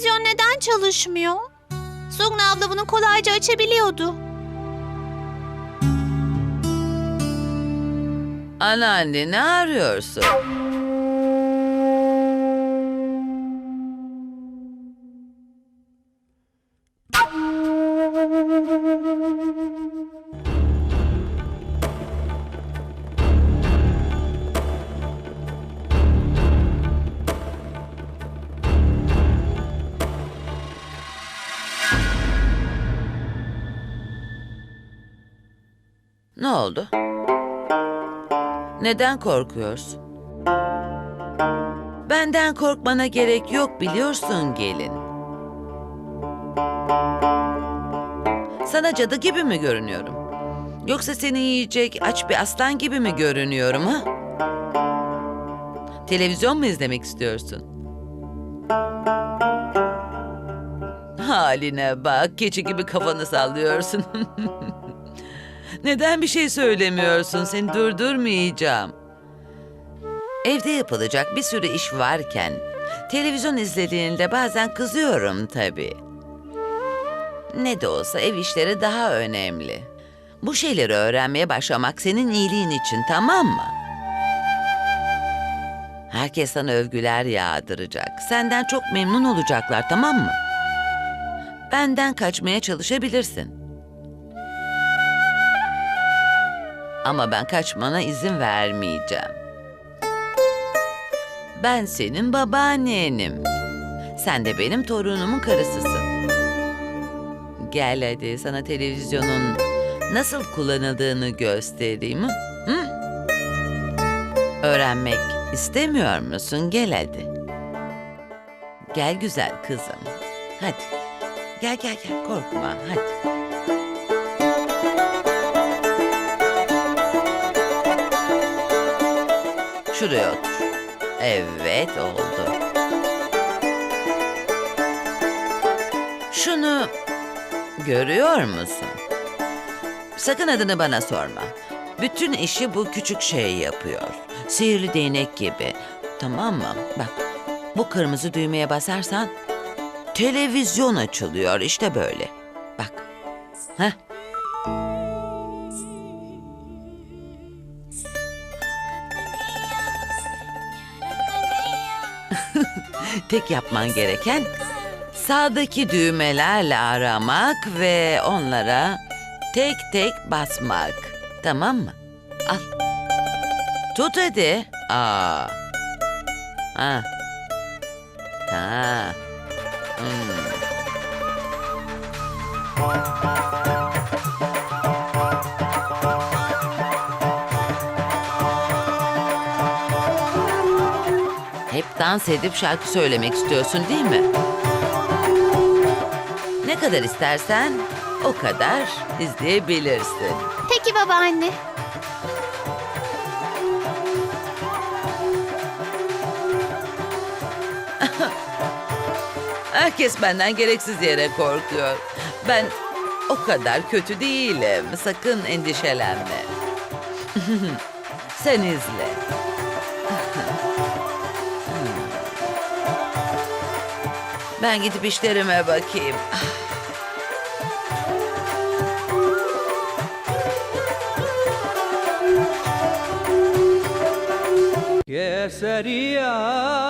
televizyon neden çalışmıyor? Sugna abla bunu kolayca açabiliyordu. Anneanne ne arıyorsun? Ne oldu? Neden korkuyorsun? Benden korkmana gerek yok biliyorsun gelin. Sana cadı gibi mi görünüyorum? Yoksa seni yiyecek aç bir aslan gibi mi görünüyorum ha? Televizyon mu izlemek istiyorsun? Haline bak, keçi gibi kafanı sallıyorsun. Neden bir şey söylemiyorsun? Seni durdurmayacağım. Evde yapılacak bir sürü iş varken televizyon izlediğinde bazen kızıyorum tabii. Ne de olsa ev işleri daha önemli. Bu şeyleri öğrenmeye başlamak senin iyiliğin için tamam mı? Herkes sana övgüler yağdıracak. Senden çok memnun olacaklar tamam mı? Benden kaçmaya çalışabilirsin. Ama ben kaçmana izin vermeyeceğim. Ben senin babaannenim. Sen de benim torunumun karısısın. Gel hadi sana televizyonun nasıl kullanıldığını göstereyim. Hı? Öğrenmek istemiyor musun? Gel hadi. Gel güzel kızım. Hadi. Gel gel gel korkma hadi. Şuraya otur. Evet oldu. Şunu görüyor musun? Sakın adını bana sorma. Bütün işi bu küçük şey yapıyor. Sihirli değnek gibi. Tamam mı? Bak bu kırmızı düğmeye basarsan televizyon açılıyor işte böyle. Bak. Heh. Tek yapman gereken sağdaki düğmelerle aramak ve onlara tek tek basmak. Tamam mı? Al. Tut hadi. Aa. Ha. Ha. Hmm. Hep dans edip şarkı söylemek istiyorsun değil mi? Ne kadar istersen o kadar izleyebilirsin. Peki babaanne. Herkes benden gereksiz yere korkuyor. Ben o kadar kötü değilim. Sakın endişelenme. Sen izle. Ben gidip işlerime bakayım. Keseria